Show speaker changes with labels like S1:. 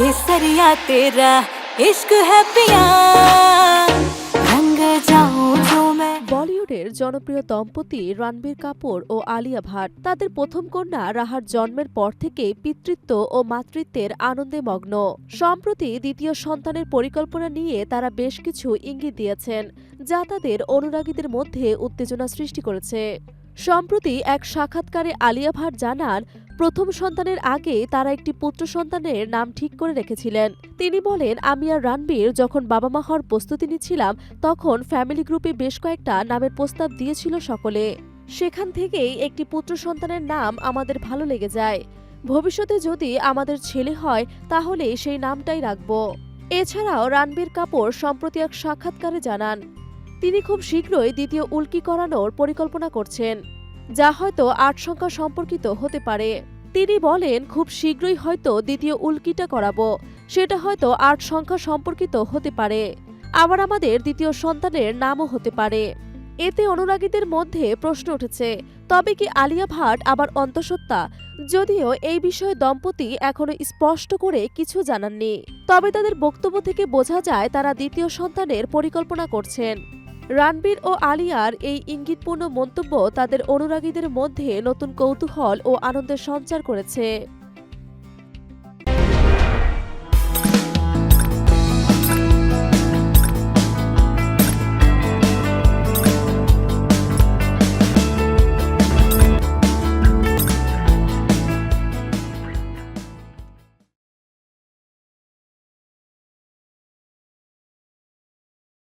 S1: केसरिया तेरा इश्क है पिया रंग जाऊं जो मैं
S2: বলিউডের জনপ্রিয় দম্পতি রণবীর কাপুর ও আলিয়া ভাট তাদের প্রথম কন্যা রাহার জন্মের পর থেকে পিতৃত্ব ও মাতৃত্বের আনন্দে মগ্ন সম্প্রতি দ্বিতীয় সন্তানের পরিকল্পনা নিয়ে তারা বেশ কিছু ইঙ্গিত দিয়েছেন যা তাদের অনুরাগীদের মধ্যে উত্তেজনা সৃষ্টি করেছে সম্প্রতি এক সাক্ষাৎকারে আলিয়া ভাট জানান প্রথম সন্তানের আগে তারা একটি পুত্র সন্তানের নাম ঠিক করে রেখেছিলেন। তিনি বলেন, আমি আর রানবীর যখন বাবা মা হওয়ার প্রস্তুতি নিচ্ছিলাম, তখন ফ্যামিলি গ্রুপে বেশ কয়েকটা নামের প্রস্তাব দিয়েছিল সকলে। সেখান থেকেই একটি পুত্র সন্তানের নাম আমাদের ভালো লেগে যায়। ভবিষ্যতে যদি আমাদের ছেলে হয়, তাহলে সেই নামটাই রাখব। এছাড়াও রানবীর কাপুর সম্প্রতি এক সাক্ষাৎকারে জানান, তিনি খুব শীঘ্রই দ্বিতীয় উল্কি করানোর পরিকল্পনা করছেন, যা হয়তো আট সংখ্যা সম্পর্কিত হতে পারে। তিনি বলেন, খুব শীঘ্রই হয়তো দ্বিতীয় উল্কিটা করাবো। সেটা হয়তো আট সংখ্যা সম্পর্কিত হতে পারে। আবার আমাদের দ্বিতীয় সন্তানের নামও হতে পারে। এতে অনুরাগীদের মধ্যে প্রশ্ন উঠেছে, তবে কি আলিয়া ভাট আবার অন্তঃসত্ত্বা? যদিও এই বিষয়ে দম্পতি এখনও স্পষ্ট করে কিছু জানাননি। তবে তাদের বক্তব্য থেকে বোঝা যায়, তারা দ্বিতীয় সন্তানের পরিকল্পনা করছেন। রণবীর ও আলিয়ার এই ইঙ্গিতপূর্ণ মন্তব্য তাদের অনুরাগীদের মধ্যে নতুন কৌতূহল ও আনন্দের সঞ্চার করেছে।